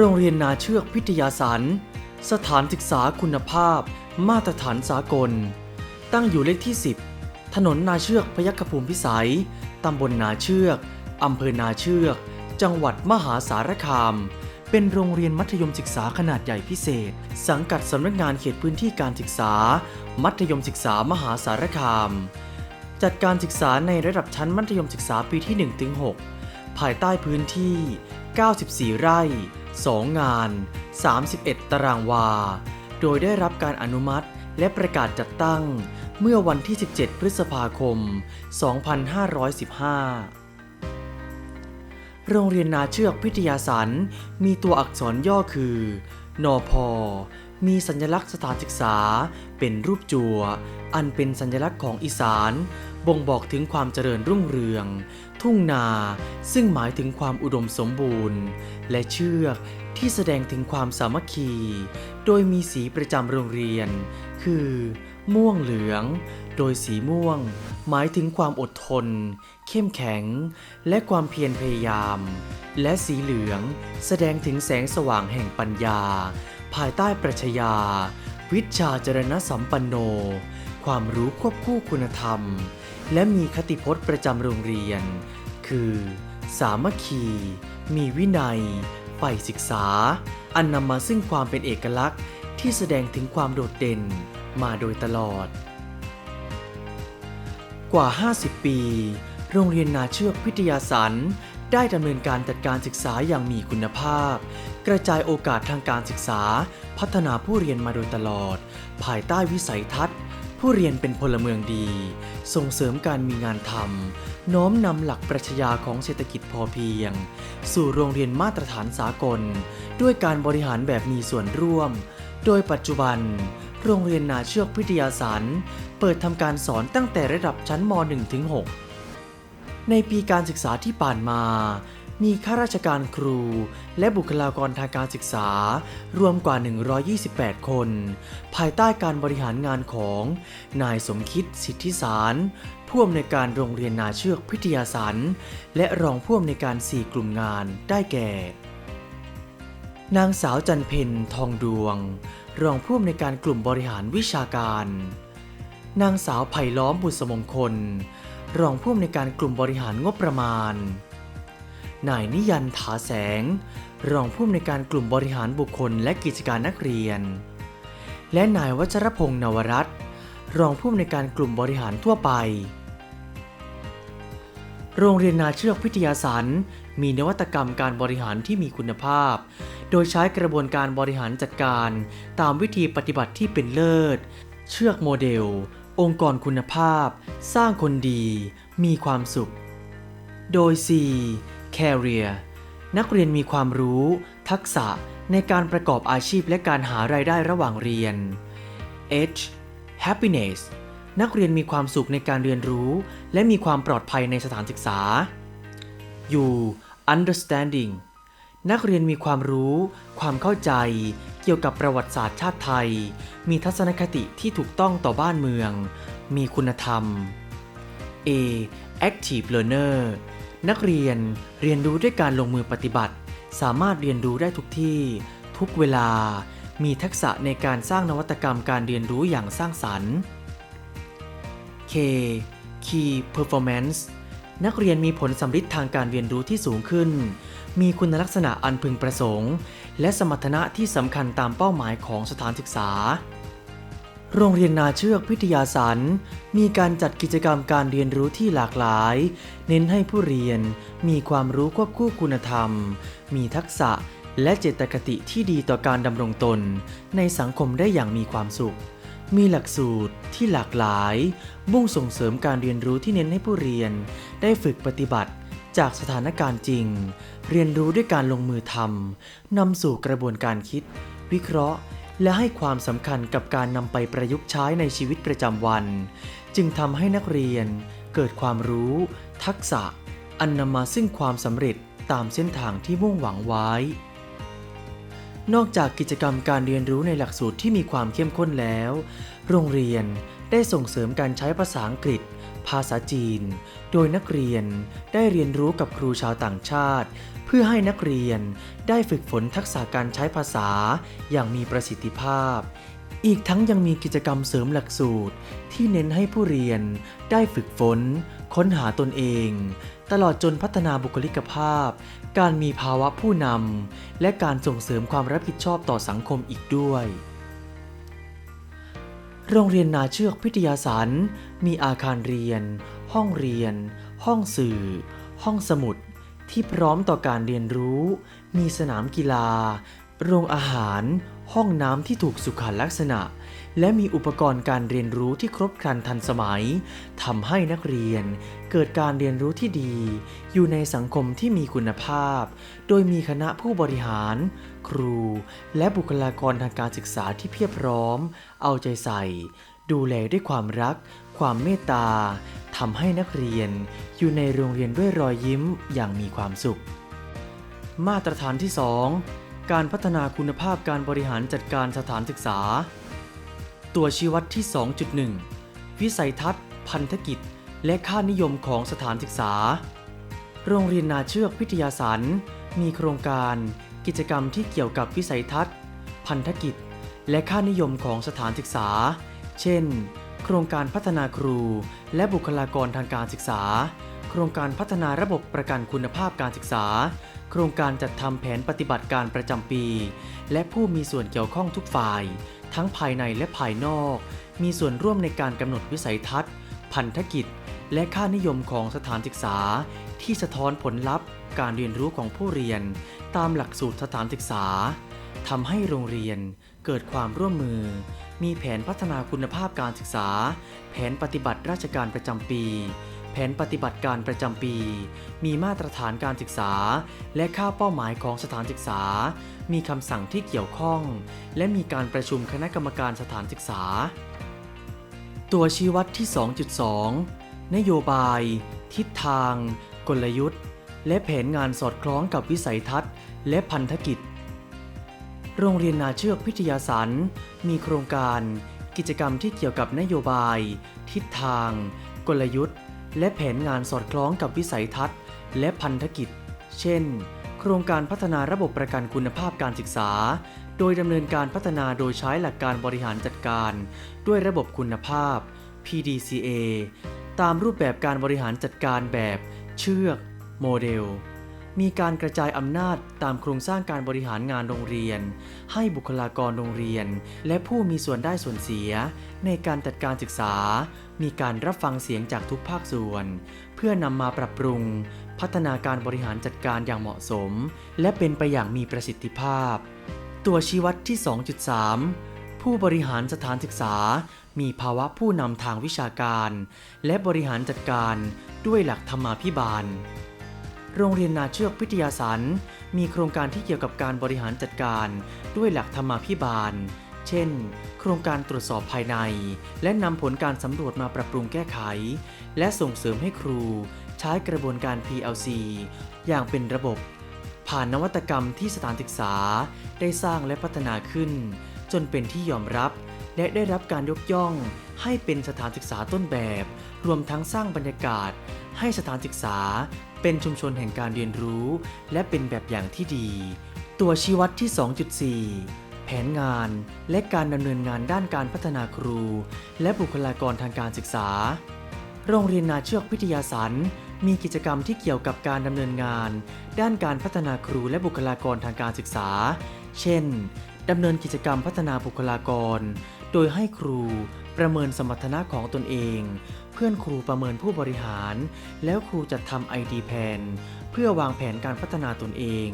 โรงเรียนนาเชือกพิทยาสันสถานศึกษาคุณภาพ มาตรฐานสากล ตั้งอยู่เลขที่ 10 ถนนนาเชือกพยัคฆภูมิพิสัย ตำบลนาเชือก อำเภอนาเชือก จังหวัดมหาสารคาม เป็นโรงเรียนมัธยมศึกษาขนาดใหญ่พิเศษ สังกัดสำนักงานเขตพื้นที่การศึกษา มัธยมศึกษามหาสารคาม จัดการศึกษาในระดับชั้นมัธยมศึกษาปีที่1ถึง6ภายใต้พื้นที่ 94 ไร่ 2 งาน 31 ตารางวา โดยได้รับการอนุมัติและประกาศจัดตั้งเมื่อวันที่ 17 พฤษภาคม 2515 โรงเรียนนาเชือกพิทยาสันมีตัวอักษรย่อคือ นอพอมีสัญลักษณ์สถานศึกษาเป็นรูปจัว อันเป็นสัญลักษณ์ของอีสาน บ่งบอกถึงความเจริญรุ่งเรือง ทุ่งนา ซึ่งหมายถึงความอุดมสมบูรณ์ และเชือกที่แสดงถึงความสามัคคี โดยมีสีประจำโรงเรียน คือ ม่วงเหลือง โดยสีม่วง หมายถึงความอดทน เข้มแข็ง และความเพียรพยายาม และสีเหลือง แสดงถึงแสงสว่างแห่งปัญญา ภายใต้ปรัชญา วิชาจรณสัมปันโน ความรู้ควบคู่คุณธรรม และมีคติพจน์ประจำโรงเรียน คือ สามัคคี มีวินัยใฝ่ศึกษา อันนำมาซึ่งความเป็นเอกลักษณ์ที่แสดงถึงความโดดเด่นมาโดยตลอด กว่า 50 ปี โรงเรียนนาเชือกพิทยาสันได้ดำเนินการจัดการศึกษาอย่างมีคุณภาพ กระจายโอกาสทางการศึกษา พัฒนาผู้เรียนมาโดยตลอด ภายใต้วิสัยทัศน์ ผู้เรียนเป็นพลเมืองดี ส่งเสริมการมีงานทำน้อมนำหลักปรัชญาของเศรษฐกิจพอเพียง สู่โรงเรียนมาตรฐานสากล ด้วยการบริหารแบบมีส่วนร่วม โดยปัจจุบัน โรงเรียนนาเชือกพิทยาสันเปิดทำการสอนตั้งแต่ระดับชั้นม .1 ถึง 6 ในปีการศึกษาที่ผ่านมา มีข้าราชการครู และบุคลากรทางการศึกษา รวมกว่า 128 คน ภายใต้การบริหารงานของ นายสมคิดสิทธิสาร ผู้อำนวยการโรงเรียนนาเชือกพิทยาสัน และรองผู้อำนวยการ 4 กลุ่มงานได้แก่ นางสาวจันเพนทองดวง รองผู้อำนวยการกลุ่มบริหารวิชาการ นางสาวไผ่ล้อมบุษมงคล รองผู้อำนวยการกลุ่มบริหารงบประมาณ นายนิยันถาแสง รองผู้อำนวยการกลุ่มบริหารบุคคลและกิจการนักเรียน และนายวัชรพงษ์นวรัตน์รองผู้อำนวยการกลุ่มบริหารทั่วไป โรงเรียนนาเชือกพิทยาสันมีนวัตกรรมการบริหารที่มีคุณภาพ โดยใช้กระบวนการบริหารจัดการ ตามวิธีปฏิบัติที่เป็นเลิศ เชือกโมเดล องค์กรคุณภาพ สร้างคนดี มีความสุข โดย C Career นักเรียนมีความรู้ ทักษะในการประกอบอาชีพและการหารายได้ระหว่างเรียน H Happiness นักเรียนมีความสุขในการเรียนรู้ และมีความปลอดภัยในสถานศึกษา U Understanding นักเรียนมีความรู้ ความเข้าใจ เกี่ยวกับประวัติศาสตร์ชาติไทย มีทัศนคติที่ถูกต้องต่อบ้านเมือง มีคุณธรรม A Active Learner นักเรียนเรียนรู้ด้วยการลงมือปฏิบัติ สามารถเรียนรู้ได้ทุกที่ ทุกเวลา มีทักษะในการสร้างนวัตกรรมการเรียนรู้อย่างสร้างสรรค์ K Key Performance นักเรียนมีผลสำฤทธิ์ทางการเรียนรู้ที่สูงขึ้น มีคุณลักษณะอันพึงประสงค์ และสมรรถนะที่สำคัญตามเป้าหมายของสถานศึกษา โรงเรียนนาเชือกพิทยาสันมีการจัดกิจกรรมการเรียนรู้ที่หลากหลาย เน้นให้ผู้เรียนมีความรู้ควบคู่คุณธรรม มีทักษะและเจตคติที่ดีต่อการดำรงตน ในสังคมได้อย่างมีความสุข มีหลักสูตรที่หลากหลาย มุ่งส่งเสริมการเรียนรู้ที่เน้นให้ผู้เรียน ได้ฝึกปฏิบัติจากสถานการณ์จริง เรียนรู้ด้วยการลงมือทำนำสู่กระบวนการคิด วิเคราะห์ และให้ความสำคัญกับการนำไปประยุกต์ใช้ในชีวิตประจำวัน จึงทำให้นักเรียนเกิดความรู้ ทักษะ อันนำมาซึ่งความสำเร็จตามเส้นทางที่มุ่งหวังไว้ นอกจากกิจกรรมการเรียนรู้ในหลักสูตรที่มีความเข้มข้นแล้ว โรงเรียนได้ส่งเสริมการใช้ภาษาอังกฤษ ภาษาจีน โดยนักเรียนได้เรียนรู้กับครูชาวต่างชาติ เพื่อให้นักเรียนได้ฝึกฝนทักษะการใช้ภาษาอย่างมีประสิทธิภาพ อีกทั้งยังมีกิจกรรมเสริมหลักสูตร ที่เน้นให้ผู้เรียนได้ฝึกฝน ค้นหาตนเอง ตลอดจนพัฒนาบุคลิกภาพ การมีภาวะผู้นำและการส่งเสริมความรับผิดชอบต่อสังคมอีกด้วยโรงเรียนนาเชือกพิทยาสันมีอาคารเรียน ห้องเรียน ห้องสื่อ ห้องสมุด ที่พร้อมต่อการเรียนรู้ มีสนามกีฬา โรงอาหาร ห้องน้ำที่ถูกสุขลักษณะ และมีอุปกรณ์การเรียนรู้ที่ครบครันทันสมัยทำให้นักเรียน เกิดการเรียนรู้ที่ดี อยู่ในสังคมที่มีคุณภาพ โดยมีคณะผู้บริหาร ครู และบุคลากรทางการศึกษาที่เพียบพร้อม เอาใจใส่ ดูแลด้วยความรัก ความเมตตาทำให้นักเรียนอยู่ในโรงเรียนด้วยรอยยิ้มอย่างมีความสุข มาตรฐานที่ 2 การพัฒนาคุณภาพการบริหารจัดการสถานศึกษา ตัวชี้วัดที่ 2.1 วิสัยทัศน์ พันธกิจ และค่านิยมของสถานศึกษา โรงเรียนนาเชือกพิทยาสันมีโครงการ กิจกรรมที่เกี่ยวกับวิสัยทัศน์ พันธกิจ และค่านิยมของสถานศึกษา เช่น โครงการพัฒนาครู และบุคลากรทางการศึกษา โครงการพัฒนาระบบประกันคุณภาพการศึกษา โครงการจัดทำแผนปฏิบัติการประจำปี และผู้มีส่วนเกี่ยวข้องทุกฝ่าย ทั้งภายในและภายนอก มีส่วนร่วมในการกำหนดวิสัยทัศน์ พันธกิจ และค่านิยมของสถานศึกษา ที่สะท้อนผลลัพธ์ การเรียนรู้ของผู้เรียน ตามหลักสูตรสถานศึกษาทำให้โรงเรียนเกิดความร่วมมือ มีแผนพัฒนาคุณภาพการศึกษา แผนปฏิบัติราชการประจำปี แผนปฏิบัติการประจำปี มีมาตรฐานการศึกษา และค่าเป้าหมายของสถานศึกษา มีคำสั่งที่เกี่ยวข้อง และมีการประชุมคณะกรรมการสถานศึกษา ตัวชี้วัดที่ 2.2 นโยบาย ทิศทาง กลยุทธ์ และแผนงานสอดคล้องกับวิสัยทัศน์ และพันธกิจ โรงเรียนนาเชือกพิทยาสันมีโครงการ กิจกรรมที่เกี่ยวกับนโยบาย ทิศทาง กลยุทธ์ และแผนงานสอดคล้องกับวิสัยทัศน์ และพันธกิจ เช่น โครงการพัฒนาระบบประกันคุณภาพการศึกษา โดยดำเนินการพัฒนาโดยใช้หลักการบริหารจัดการ ด้วยระบบคุณภาพ PDCA ตามรูปแบบการบริหารจัดการแบบ เชือก โมเดล มีการกระจายอำนาจตามโครงสร้างการบริหารงานโรงเรียน ให้บุคลากรโรงเรียน และผู้มีส่วนได้ส่วนเสีย ในการจัดการศึกษา มีการรับฟังเสียงจากทุกภาคส่วน เพื่อนำมาปรับปรุง พัฒนาการบริหารจัดการอย่างเหมาะสม และเป็นไปอย่างมีประสิทธิภาพ ตัวชี้วัดที่ 2.3 ผู้บริหารสถานศึกษามีภาวะผู้นำทางวิชาการ และบริหารจัดการด้วยหลักธรรมาภิบาล โรงเรียนนาเชือกพิทยาสันมีโครงการที่เกี่ยวกับการบริหารจัดการด้วยหลักธรรมาภิบาล เช่น โครงการตรวจสอบภายใน และนำผลการสำรวจมาปรับปรุงแก้ไข และส่งเสริมให้ครูใช้กระบวนการ PLC อย่างเป็นระบบ ผ่านนวัตกรรมที่สถานศึกษาได้สร้างและพัฒนาขึ้น จนเป็นที่ยอมรับ และได้รับการยกย่อง ให้เป็นสถานศึกษาต้นแบบ รวมทั้งสร้างบรรยากาศให้สถานศึกษา เป็นชุมชนแห่งการเรียนรู้ และเป็นแบบอย่างที่ดี ตัวชี้วัดที่ 2.4 แผนงานและการดำเนินงานด้านการพัฒนาครู และบุคลากรทางการศึกษา โรงเรียนนาเชือกพิทยาสันมีกิจกรรมที่เกี่ยวกับการดำเนินงาน ด้านการพัฒนาครูและบุคลากรทางการศึกษา เช่นดำเนินกิจกรรมพัฒนาบุคลากร โดยให้ครูประเมินสมรรถนะของตนเอง พื่อนครูประเมินผู้บริหาร แล้วครูจัดทำ ID แผนเพื่อวางแผนการพัฒนาตนเอง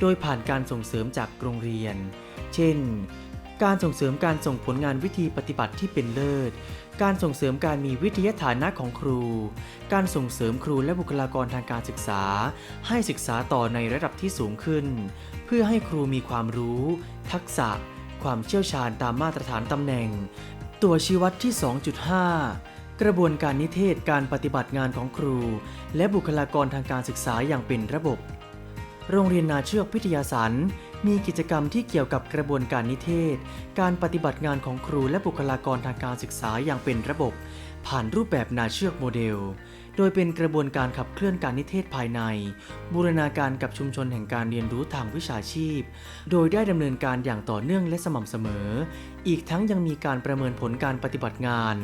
โดยผ่านการส่งเสริมจากโรงเรียน เช่น การส่งเสริมการส่งผลงานวิธีปฏิบัติที่เป็นเลิศ การส่งเสริมการมีวิทยาฐานะของครู การส่งเสริมครูและบุคลากรทางการศึกษา ให้ศึกษาต่อในระดับที่สูงขึ้น เพื่อให้ครูมีความรู้ ทักษะ ความเชี่ยวชาญตามมาตรฐานตำแหน่ง ตัวชี้วัดที่ 2.5 กระบวนการนิเทศการปฏิบัติงานของครู และบุคลากรทางการศึกษาอย่างเป็นระบบ โรงเรียนนาเชือกพิทยาสันมีกิจกรรมที่เกี่ยวกับกระบวนการนิเทศ การปฏิบัติงานของครูและบุคลากรทางการศึกษาอย่างเป็นระบบ ผ่านรูปแบบนาเชือกโมเดล โดยเป็นกระบวนการขับเคลื่อนการนิเทศภายใน บูรณาการกับชุมชนแห่งการเรียนรู้ทางวิชาชีพ โดยได้ดำเนินการอย่างต่อเนื่องและสม่ำเสมอ อีกทั้งยังมีการประเมินผลการปฏิบัติงาน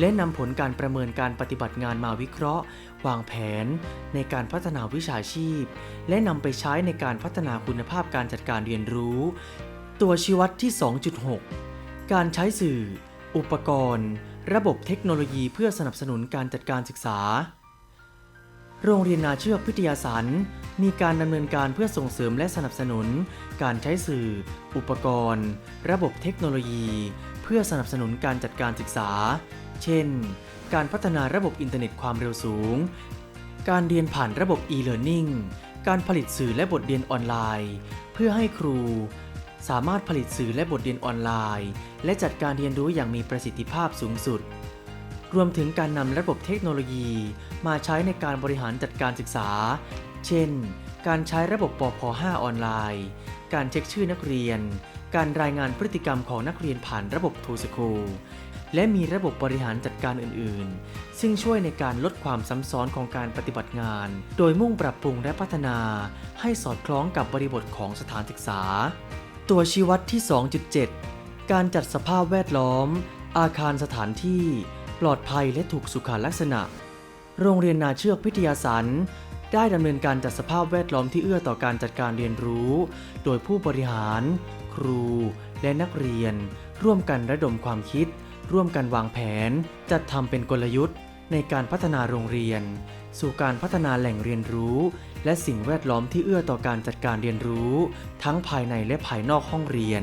และนำผลการประเมินการปฏิบัติงานมาวิเคราะห์ วางแผน ในการพัฒนาวิชาชีพ และนำไปใช้ในการพัฒนาคุณภาพการจัดการเรียนรู้ ตัวชี้วัดที่ 2.6 การใช้สื่อ อุปกรณ์ ระบบเทคโนโลยีเพื่อสนับสนุนการจัดการศึกษา โรงเรียนนาเชือกพิทยาสันมีการดำเนินการเพื่อส่งเสริมและสนับสนุน การใช้สื่อ อุปกรณ์ ระบบเทคโนโลยี เพื่อสนับสนุนการจัดการศึกษา เช่น การพัฒนาระบบอินเทอร์เน็ตความเร็วสูง การเรียนผ่านระบบ e-learning การผลิตสื่อและบทเรียนออนไลน์ เพื่อให้ครู สามารถผลิตสื่อและบทเรียนออนไลน์ และจัดการเรียนรู้อย่างมีประสิทธิภาพสูงสุด รวมถึงการนำระบบเทคโนโลยี มาใช้ในการบริหารจัดการศึกษา เช่น การใช้ระบบปพ5ออนไลน์ การเช็คชื่อนักเรียน การรายงานพฤติกรรมของนักเรียนผ่านระบบทูสคูลและมีระบบบริหารจัดการอื่น ๆ ซึ่งช่วยในการลดความซ้ำซ้อนของการปฏิบัติงาน โดยมุ่งปรับปรุงและพัฒนา ให้สอดคล้องกับบริบทของสถานศึกษา ตัวชี้วัดที่ 2.7 การจัดสภาพแวดล้อม อาคารสถานที่ ปลอดภัยและถูกสุขลักษณะ โรงเรียนนาเชือกพิทยาสันได้ดำเนินการจัดสภาพแวดล้อมที่เอื้อต่อการจัดการเรียนรู้ โดยผู้บริหาร ครู และนักเรียน ร่วมกันระดมความคิด ร่วมกันวางแผน จัดทำเป็นกลยุทธ์ ในการพัฒนาโรงเรียน สู่การพัฒนาแหล่งเรียนรู้ และสิ่งแวดล้อมที่เอื้อต่อการจัดการเรียนรู้ ทั้งภายในและภายนอกห้องเรียน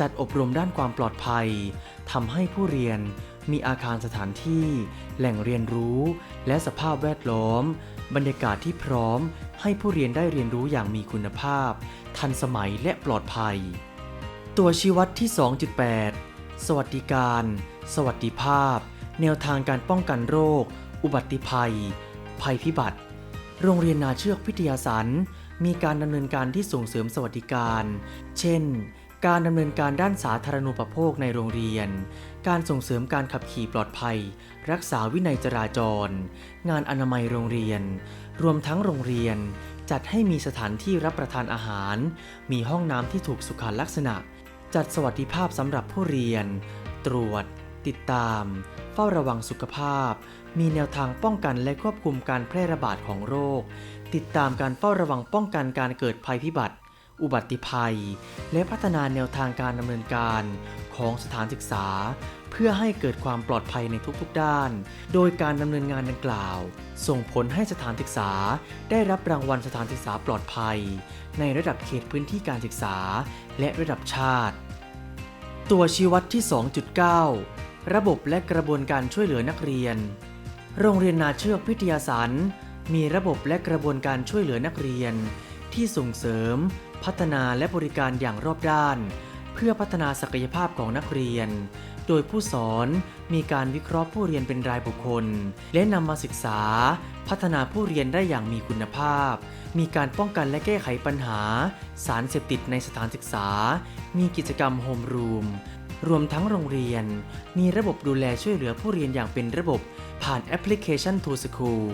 จัดอบรมด้านความปลอดภัยทำให้ผู้เรียนมีอาคารสถานที่ แหล่งเรียนรู้ และสภาพแวดล้อม บรรยากาศที่พร้อม ให้ผู้เรียนได้เรียนรู้อย่างมีคุณภาพ ทันสมัยและปลอดภัย ตัวชี้วัดที่ 2.8 สวัสดิการ สวัสดิภาพ แนวทางการป้องกันโรค อุบัติภัย ภัยพิบัติ โรงเรียนนาเชือกพิทยาสันมีการดำเนินการที่ส่งเสริมสวัสดิการ เช่น การดำเนินการด้านสาธารณูปโภคในโรงเรียน การส่งเสริมการขับขี่ปลอดภัย รักษาวินัยจราจร งานอนามัยโรงเรียน รวมทั้งโรงเรียน จัดให้มีสถานที่รับประทานอาหาร มีห้องน้ำที่ถูกสุขลักษณะ จัดสวัสดิภาพสำหรับผู้เรียน ตรวจ ติดตาม เฝ้าระวังสุขภาพ มีแนวทางป้องกันและควบคุมการแพร่ระบาดของโรค ติดตามการเฝ้าระวังป้องกันการเกิดภัยพิบัติ อุบัติภัย และพัฒนาแนวทางการดำเนินการของสถานศึกษา เพื่อให้เกิดความปลอดภัยในทุกๆด้าน โดยการดำเนินงานดังกล่าว ส่งผลให้สถานศึกษา ได้รับรางวัลสถานศึกษาปลอดภัย ในระดับเขตพื้นที่การศึกษา และระดับชาติ ตัวชี้วัดที่ 2.9 ระบบและกระบวนการช่วยเหลือนักเรียน โรงเรียนนาเชือกพิทยาสันมีระบบและกระบวนการช่วยเหลือนักเรียน ที่ส่งเสริม พัฒนาและบริการอย่างรอบด้าน เพื่อพัฒนาศักยภาพของนักเรียน โดยผู้สอนมีการวิเคราะห์ผู้เรียนเป็นรายบุคคล และนำมาศึกษา พัฒนาผู้เรียนได้อย่างมีคุณภาพ มีการป้องกันและแก้ไขปัญหา สารเสพติดในสถานศึกษา มีกิจกรรมโฮมรูม รวมทั้งโรงเรียน มีระบบดูแลช่วยเหลือผู้เรียนอย่างเป็นระบบผ่านแอปพลิเคชัน To School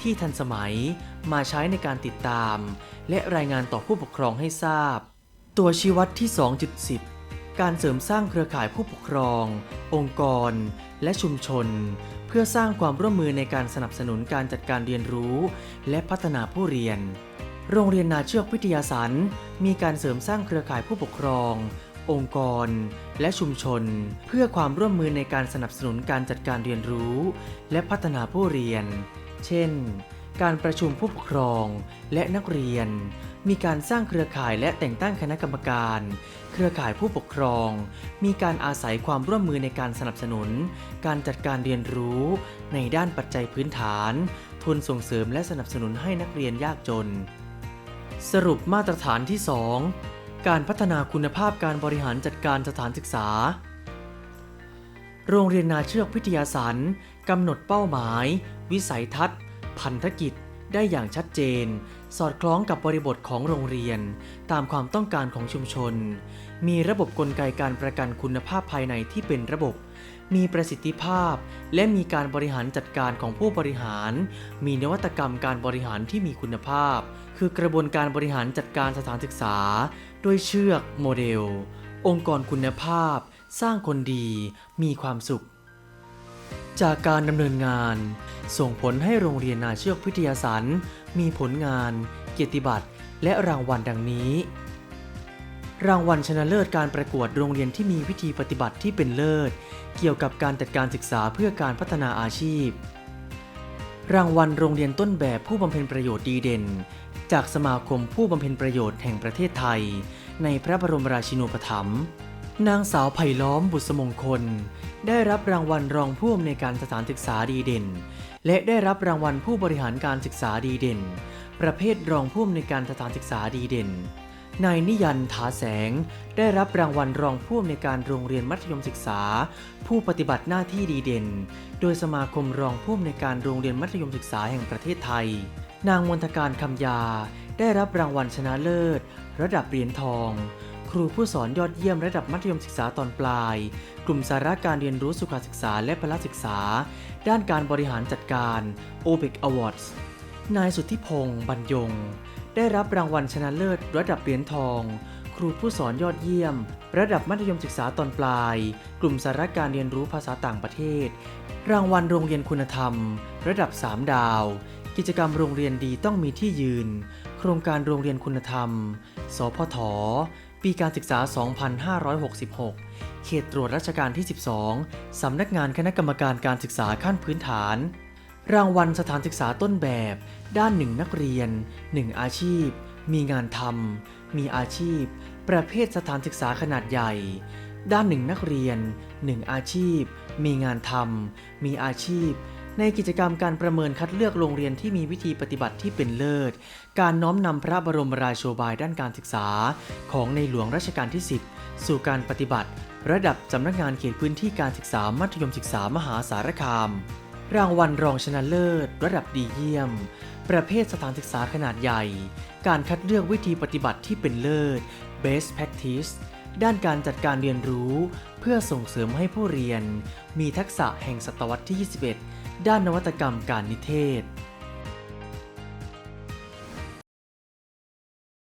ที่ทันสมัยมาใช้ในการติดตาม และรายงานต่อผู้ปกครองให้ทราบ ตัวชี้วัดที่ 2.10 การเสริมสร้างเครือข่ายผู้ปกครอง องค์กร และชุมชน เพื่อสร้างความร่วมมือในการสนับสนุนการจัดการเรียนรู้ และพัฒนาผู้เรียน โรงเรียนนาเชือกวิทยาสันมีการเสริมสร้างเครือข่ายผู้ปกครอง องค์กร และชุมชน เพื่อความร่วมมือในการสนับสนุนการจัดการเรียนรู้ และพัฒนาผู้เรียน เช่น การประชุมผู้ปกครองและนักเรียน มีการสร้างเครือข่ายและแต่งตั้งคณะกรรมการ เครือข่ายผู้ปกครอง มีการอาศัยความร่วมมือในการสนับสนุน การจัดการเรียนรู้ ในด้านปัจจัยพื้นฐาน ทุนส่งเสริมและสนับสนุนให้นักเรียนยากจนสรุปมาตรฐานที่ 2 การพัฒนาคุณภาพการบริหารจัดการสถานศึกษา โรงเรียนนาเชือกวิทยาสันกำหนดเป้าหมาย วิสัยทัศน์ พันธกิจ ได้อย่างชัดเจน สอดคล้องกับบริบทของโรงเรียน ตามความต้องการของชุมชน มีระบบกลไกการประกันคุณภาพภายในที่เป็นระบบ มีประสิทธิภาพ และมีการบริหารจัดการของผู้บริหาร มีนวัตกรรมการบริหารที่มีคุณภาพ คือกระบวนการบริหารจัดการสถานศึกษา ด้วยเชือกโมเดล องค์กรคุณภาพ สร้างคนดีมีความสุข จากการดำเนินงาน ส่งผลให้โรงเรียนนาเชือกวิทยาสันมีผลงาน เกียรติบัตรและรางวัลดังนี้ รางวัลชนะเลิศการประกวดโรงเรียนที่มีวิธีปฏิบัติที่เป็นเลิศ เกี่ยวกับการจัดการศึกษาเพื่อการพัฒนาอาชีพรางวัลโรงเรียนต้นแบบผู้บำเพ็ญประโยชน์ดีเด่น จากสมาคมผู้บำเพ็ญประโยชน์แห่งประเทศไทย ในพระบรมราชินูปถัมภ์นางสาวไผ่ล้อมบุษมงคล ได้รับรางวัลรองผู้อำนวยการสถานศึกษาดีเด่น และได้รับรางวัลผู้บริหารการศึกษาดีเด่น ประเภทรองผู้อำนวยการสถานศึกษาดีเด่นนายนิยันถาแสง ได้รับรางวัลรองผู้อำนวยการโรงเรียนมัธยมศึกษา ผู้ปฏิบัติหน้าที่ดีเด่น โดยสมาคมรองผู้อำนวยการโรงเรียนมัธยมศึกษาแห่งประเทศไทย นางมนทการคำยาได้รับรางวัลชนะเลิศ ระดับเหรียญทอง ครูผู้สอนยอดเยี่ยมระดับมัธยมศึกษาตอนปลาย กลุ่มสาระการเรียนรู้สุขศึกษาและพละศึกษา ด้านการบริหารจัดการ OBEC Awards นายสุทธิพงศ์บรรยง ได้รับรางวัลชนะเลิศ ระดับเหรียญทอง ครูผู้สอนยอดเยี่ยม ระดับมัธยมศึกษาตอนปลาย กลุ่มสาระการเรียนรู้ภาษาต่างประเทศ รางวัลโรงเรียนคุณธรรม ระดับ 3 ดาว กิจกรรมโรงเรียนดีต้องมีที่ยืน โครงการโรงเรียนคุณธรรม สพท ปีการศึกษา 2566 เขตตรวจราชการที่ 12 สำนักงานคณะกรรมการการศึกษาขั้นพื้นฐาน รางวัลสถานศึกษาต้นแบบ ด้านหนึ่งนักเรียน 1 อาชีพ มีงานทำ มีอาชีพ ประเภทสถานศึกษาขนาดใหญ่ ด้านหนึ่งนักเรียน 1 อาชีพ มีงานทำ มีอาชีพ ในกิจกรรมการประเมินคัดเลือกโรงเรียนที่มีวิธีปฏิบัติที่เป็นเลิศ การน้อมนำพระบรมราโชบายด้านการศึกษา ของในหลวงรัชกาลที่ 10 สู่การปฏิบัติ ระดับสำนักงานเขตพื้นที่การศึกษามัธยมศึกษามหาสารคาม รางวัลรองชนะเลิศ ระดับดีเยี่ยม ประเภทสถานศึกษาขนาดใหญ่ การคัดเลือกวิธีปฏิบัติที่เป็นเลิศ Best Practice ด้านการจัดการเรียนรู้ เพื่อส่งเสริมให้ผู้เรียน มีทักษะแห่งศตวรรษที่ 21 ด้านนวัตกรรมการนิเทศ